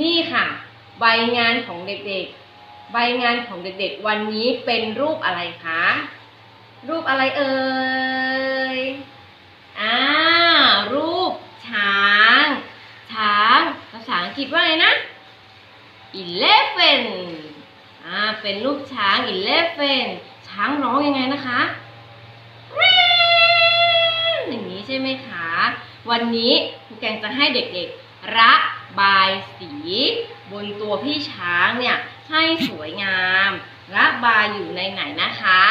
นี่ค่ะใบงานของเด็กๆ ใบงานของเด็กๆ วันนี้เป็นรูปอะไรคะ รูปอะไรเอ่ย อ่า รูปช้าง ช้างภาษาอังกฤษว่าไงนะ eleven อ่า เป็นรูปช้าง eleven ช้างร้องยังไงนะคะอย่างนี้ใช่ไหมคะ วันนี้ครูแกงจะให้เด็กๆ ระ บายสี บนตัวพี่ช้างเนี่ยให้สวยงาม ระบายอยู่ในไหนนะคะ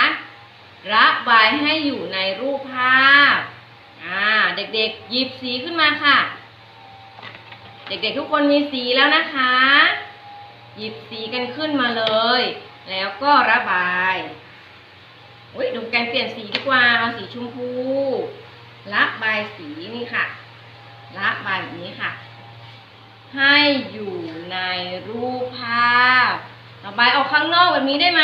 ระบายให้อยู่ในรูปภาพอ่าเด็กๆหยิบสีขึ้นมาค่ะ เด็กๆทุกคนมีสีแล้วนะคะ หยิบสีกันขึ้นมาเลย แล้วก็ระบายอุ้ยดูแกนเปลี่ยนสีดีกว่าเอาสีชมพูระบายสีนี่ค่ะระบายแบบนี้ค่ะ ให้อยู่ในรูปภาพระบายออกข้างนอกแบบนี้ได้ไหม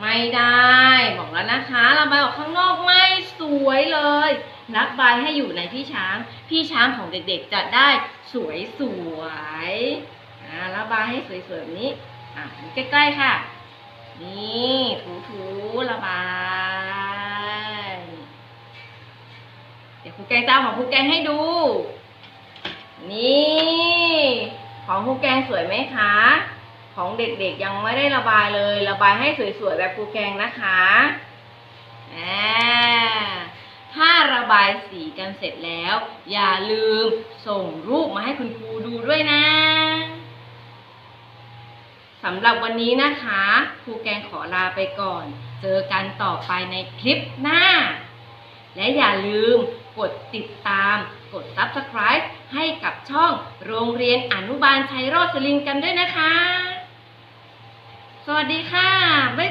ไม่ได้ บอกแล้วนะคะระบายออกข้างนอกไม่สวยเลยระบายให้อยู่ในพี่ช้าง พี่ช้างของเด็กๆจะได้สวยสวยอ่าระบายให้สวยๆแบบนี้อะใกล้ๆค่ะ นี่ถูๆระบายเดี๋ยวครูแกงจะเอาของครูแกงให้ดู นี่ ของครูแกงสวยไหมคะ ของเด็กๆยังไม่ได้ระบายเลย ระบายให้สวยๆแบบครูแกงนะคะอ่าถ้าระบายสีกันเสร็จแล้ว อย่าลืมส่งรูปมาให้คุณครูดูด้วยนะสำหรับวันนี้นะคะครูแกงขอลาไปก่อน เจอกันต่อไปในคลิปหน้า และอย่าลืมกดติดตาม กด subscribe ให้กับช่องโรงเรียนอนุบาลชัยโรสลิงกันด้วยนะคะ สวัสดีค่ะ บ๊าย